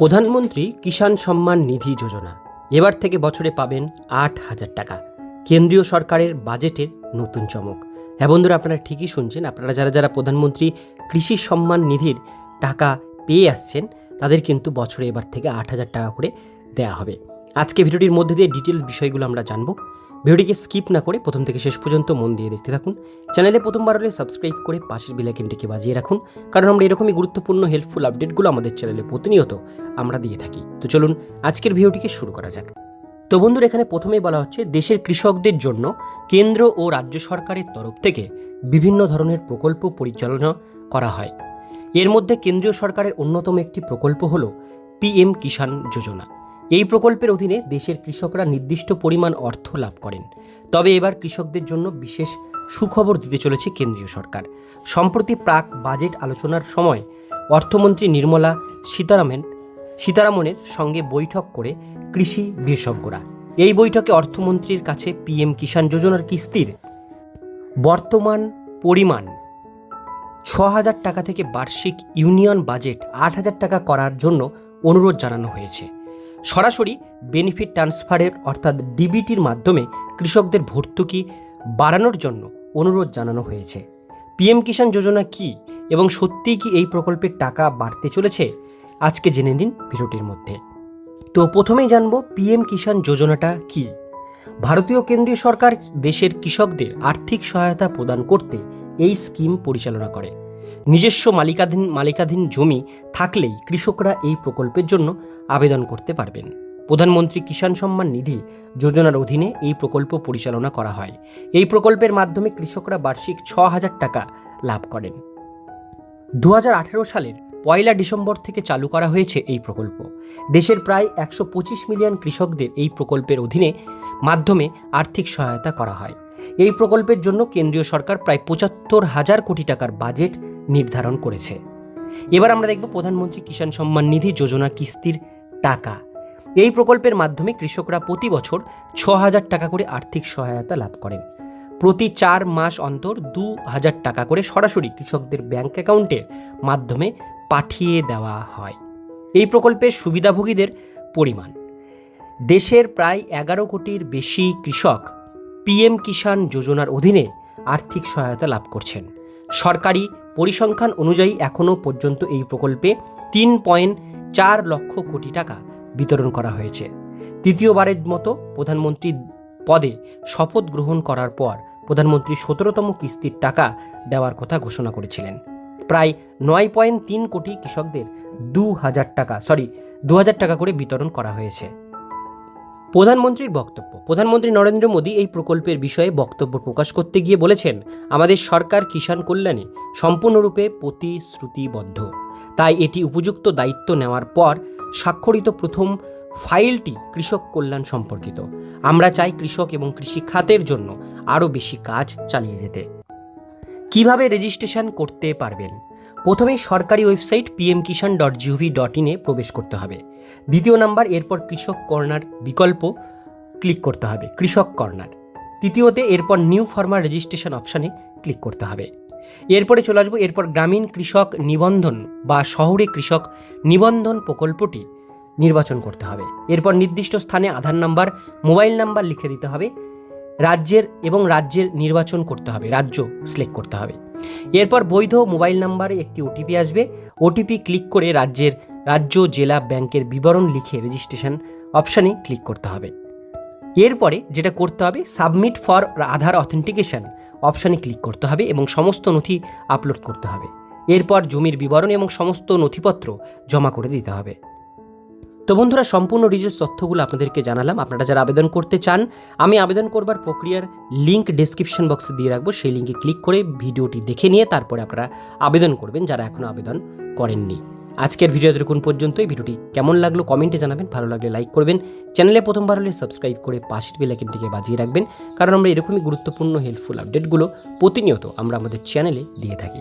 প্রধানমন্ত্রী কিষাণ সম্মান নিধি যোজনা। এবার থেকে বছরে পাবেন আট হাজার টাকা। কেন্দ্রীয় সরকারের বাজেটের নতুন চমক। হ্যাঁ বন্ধুরা, আপনারা ঠিকই শুনছেন। আপনারা যারা যারা প্রধানমন্ত্রী কৃষি সম্মান নিধির টাকা পেয়ে আসছেন, তাদের কিন্তু বছরে এবার থেকে আট হাজার টাকা করে দেওয়া হবে। আজকে ভিডিওটির মধ্যে দিয়ে ডিটেলস বিষয়গুলো আমরা জানব। ভিডিওটিকে স্কিপ না করে প্রথম থেকে শেষ পর্যন্ত মন দিয়ে দেখতে থাকুন। চ্যানেলে প্রথমবার হলে সাবস্ক্রাইব করে পাশের বেলাইকেনটিকে বাজিয়ে রাখুন, কারণ আমরা এরকমই গুরুত্বপূর্ণ হেল্পফুল আপডেটগুলো আমাদের চ্যানেলে প্রতিনিয়ত আমরা দিয়ে থাকি। তো চলুন আজকের ভিডিওটিকে শুরু করা যাক। তো বন্ধুরা, এখানে প্রথমেই বলা হচ্ছে, দেশের কৃষকদের জন্য কেন্দ্র ও রাজ্য সরকারের তরফ থেকে বিভিন্ন ধরনের প্রকল্প পরিচালনা করা হয়। এর মধ্যে কেন্দ্রীয় সরকারের অন্যতম একটি প্রকল্প হল পিএম কিষাণ যোজনা। এই প্রকল্পের অধীনে দেশের কৃষকরা নির্দিষ্ট পরিমাণ অর্থ লাভ করেন। তবে এবার কৃষকদের জন্য বিশেষ সুখবর দিতে চলেছে কেন্দ্রীয় সরকার। সম্প্রতি প্রাক বাজেট আলোচনার সময় অর্থমন্ত্রী নির্মলা সীতারামন সীতারামনের সঙ্গে বৈঠক করে কৃষি বিশেষজ্ঞরা। এই বৈঠকে অর্থমন্ত্রীর কাছে পিএম কিষাণ যোজনার কিস্তির বর্তমান পরিমাণ ছ হাজার টাকা থেকে বার্ষিক ইউনিয়ন বাজেট আট হাজার টাকা করার জন্য অনুরোধ জানানো হয়েছে। সরাসরি বেনিফিট ট্রান্সফারের অর্থাৎ ডিবিটির মাধ্যমে কৃষকদের ভর্তুকি বাড়ানোর জন্য অনুরোধ জানানো হয়েছে। পিএম কিষাণ যোজনা কি এবং সত্যিই কি এই প্রকল্পের টাকা বাড়তে চলেছে? আজকে জেনে নিন ভিডিওটির মধ্যে। তো প্রথমেই জানব পিএম কিষাণ যোজনাটা কি? ভারতীয় কেন্দ্রীয় সরকার দেশের কৃষকদের আর্থিক সহায়তা প্রদান করতে এই স্কিম পরিচালনা করে। নিজস্ব মালিকাধীন মালিকাধীন জমি থাকলেই কৃষকরা এই প্রকল্পের জন্য আবেদন করতে পারবেন। প্রধানমন্ত্রী কিষাণ সম্মান নিধি যোজনার অধীনে এই প্রকল্প পরিচালনা করা হয়। এই প্রকল্পের মাধ্যমে কৃষকরা বার্ষিক ছ হাজার টাকা লাভ করেন। দু হাজার আঠেরো সালের পয়লা ডিসেম্বর থেকে চালু করা হয়েছে এই প্রকল্প। দেশের প্রায় একশো পঁচিশ মিলিয়ন কৃষকদের এই প্রকল্পের অধীনে মাধ্যমে আর্থিক সহায়তা করা হয়। এই প্রকল্পের জন্য কেন্দ্রীয় সরকার প্রায় পঁচাত্তর হাজার কোটি টাকার বাজেট নির্ধারণ করেছে। এবার আমরা দেখব প্রধানমন্ত্রী কিষাণ সম্মান নিধি যোজনা কিস্তির টাকা। এই প্রকল্পের মাধ্যমে কৃষকরা প্রতি বছর ছ হাজার টাকা করে আর্থিক সহায়তা লাভ করেন। প্রতি চার মাস অন্তর দু হাজার টাকা করে সরাসরি কৃষকদের ব্যাংক অ্যাকাউন্টের মাধ্যমে পাঠিয়ে দেওয়া হয়। এই প্রকল্পের সুবিধাভোগীদের পরিমাণ। দেশের প্রায় এগারো কোটির বেশি কৃষক পিএম কিষাণ যোজনার অধীনে আর্থিক সহায়তা লাভ করছেন। সরকারি পরিসংখ্যান অনুযায়ী এখনও পর্যন্ত এই প্রকল্পে তিন পয়েন্ট চার লক্ষ কোটি টাকা বিতরণ করা হয়েছে। তৃতীয়বারের মতো প্রধানমন্ত্রী পদে শপথ গ্রহণ করার পর প্রধানমন্ত্রী সতেরোতম কিস্তির টাকা দেওয়ার কথা ঘোষণা করেছিলেন। প্রায় নয় পয়েন্ট তিন কোটি কৃষকদের দু হাজার টাকা সরি দু হাজার টাকা করে বিতরণ করা হয়েছে। প্রধানমন্ত্রীর বক্তব্য। প্রধানমন্ত্রী নরেন্দ্র মোদী এই প্রকল্পের বিষয়ে বক্তব্য প্রকাশ করতে গিয়ে বলেছেন, আমাদের সরকার কিষাণ কল্যাণে সম্পূর্ণরূপে প্রতিশ্রুতিবদ্ধ। তাই এটি উপযুক্ত দায়িত্ব নেওয়ার পর স্বাক্ষরিত প্রথম ফাইলটি কৃষক কল্যাণ সম্পর্কিত। আমরা চাই কৃষক এবং কৃষি খাতের জন্য আরও বেশি কাজ চালিয়ে যেতে। কীভাবে রেজিস্ট্রেশন করতে পারবেন? প্রথমেই সরকারি website PM Kisan dot G O V dot ইনে প্রবেশ করতে হবে। দ্বিতীয় নাম্বার, এরপর কৃষক কর্নার বিকল্প ক্লিক করতে হবে, কৃষক কর্নার। তৃতীয়তে, এরপর নিউ ফার্মার রেজিস্ট্রেশন অপশানে ক্লিক করতে হবে। এরপরে চলে আসব, এরপর গ্রামীণ কৃষক নিবন্ধন বা শহরে কৃষক নিবন্ধন প্রকল্পটি নির্বাচন করতে হবে। এরপর নির্দিষ্ট স্থানে আধার নাম্বার, মোবাইল নাম্বার লিখে দিতে হবে। রাজ্যের এবং রাজ্যের নির্বাচন করতে হবে, রাজ্য সিলেক্ট করতে হবে। এরপর বৈধ মোবাইল নাম্বারে একটি ওটিপি আসবে। ওটিপি ক্লিক করে রাজ্যের রাজ্য জেলা ব্যাংকের বিবরণ লিখে রেজিস্ট্রেশন অপশানে ক্লিক করতে হবে। এরপরে যেটা করতে হবে সাবমিট ফর আধার অথেন্টিকেশন অপশানে ক্লিক করতে হবে এবং সমস্ত নথি আপলোড করতে হবে। এরপর জমির বিবরণ এবং সমস্ত নথিপত্র জমা করে দিতে হবে। তো বন্ধুরা, সম্পূর্ণ ডিটেলস তথ্যগুলো আপনাদেরকে জানালাম। আপনারা যারা আবেদন করতে চান, আমি আবেদন করবার প্রক্রিয়ার লিঙ্ক ডেসক্রিপশন বক্সে দিয়ে রাখব। সেই লিঙ্কে ক্লিক করে ভিডিওটি দেখে নিয়ে তারপরে আপনারা আবেদন করবেন, যারা এখনও আবেদন করেননি। আজকের ভিডিও এতক্ষণ পর্যন্তই। ভিডিওটি কেমন লাগল কমেন্টে জানাবেন। ভালো লাগলে লাইক করবেন। চ্যানেলে প্রথমবার হলে সাবস্ক্রাইব করে পাশের বেলাইকনটিকে বাজিয়ে রাখবেন। কারণ আমরা এরকমই গুরুত্বপূর্ণ হেল্পফুল আপডেটগুলো প্রতিনিয়ত আমরা আমাদের চ্যানেলে দিয়ে থাকি।